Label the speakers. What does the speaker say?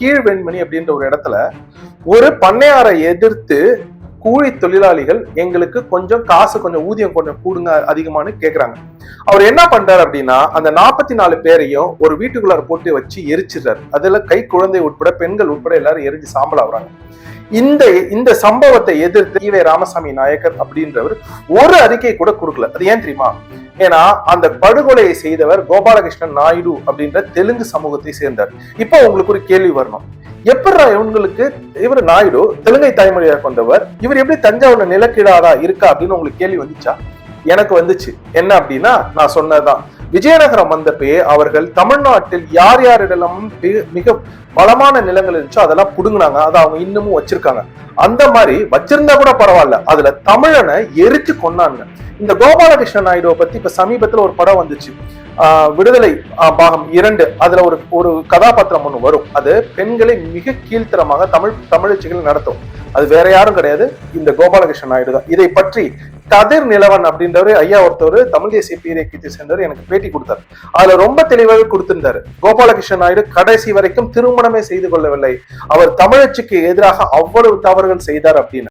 Speaker 1: கீழ்வெண்மணி அப்படின்ற ஒரு இடத்துல ஒரு பண்ணையாரை எதிர்த்து கூலி தொழிலாளிகள் எங்களுக்கு கொஞ்சம் காசு கொஞ்சம் ஊதியம் கொஞ்சம் கூடுங்க அதிகமானு கேக்குறாங்க. அவர் என்ன பண்றாரு அப்படின்னா அந்த நாற்பத்தி நாலு பேரையும் ஒரு வீட்டுக்குள்ளார போட்டு வச்சு எரிச்சிடுறாரு. அதுல கை குழந்தை உட்பட பெண்கள் உட்பட எல்லாரும் எரிஞ்சு சாம்பல் ஆகுறாங்க. இந்த இந்த சம்பவத்தை எதிர்த்து ஈவே ராமசாமி நாயக்கர் அப்படின்றவர் ஒரு அறிக்கை கூட கொடுக்கல. அது ஏன் தெரியுமா? ஏன்னா அந்த படுகொலையை செய்தவர் கோபாலகிருஷ்ணன் நாயுடு அப்படின்ற தெலுங்கு சமூகத்தை சேர்ந்தார் இப்போ உங்களுக்கு ஒரு கேள்வி வரணும். எப்படா இவங்களுக்கு இவர் நாயுடு தெலுங்கை தாய்மொழியாக கொண்டவர் இவர் எப்படி தஞ்சாவூர்ல நிலக்கீடாதா இருக்கா அப்படின்னு உங்களுக்கு கேள்வி வந்துச்சா? எனக்கு வந்துச்சு. என்ன அப்படின்னா நான் சொன்னதுதான். விஜயநகரம் வந்தப்பே அவர்கள் தமிழ்நாட்டில் யார் யாரிடமும் மிக- மிக வளமான நிலங்கள் இருந்துச்சோ அதெல்லாம் புடுங்கினாங்க. அதை அவங்க இன்னமும் வச்சிருக்காங்க. அந்த மாதிரி வச்சிருந்தா கூட பரவாயில்ல. அதுல தமிழனை எரிச்சு கொண்டாங்க இந்த கோபாலகிருஷ்ண நாயுடுவை பத்தி இப்ப சமீபத்துல ஒரு படம் வந்துச்சு. ஆஹ் விடுதலை பாகம் இரண்டு. அதுல ஒரு ஒரு கதாபாத்திரம் ஒண்ணு வரும். அது பெண்களை மிக கீழ்த்தரமாக தமிழ் தமிழச்சிகள் நடத்தும். அது வேற யாரும் கிடையாது. இந்த கோபாலகிருஷ்ண நாயுடு தான் இதை பற்றி கதிர் நிலவன் அப்படின்றவர் ஐயா ஒருத்தவர் தமிழ் தேசிய பீரியக்கத்தை சேர்ந்தவர் எனக்கு பேட்டி கொடுத்தார். அதுல ரொம்ப தெளிவாக கொடுத்திருந்தாரு. கோபாலகிருஷ்ண நாயுடு கடைசி வரைக்கும் திருமணமே செய்து கொள்ளவில்லை. அவர் தமிழச்சிக்கு எதிராக அவ்வளவு தவறுகள் செய்தார் அப்படின்னு.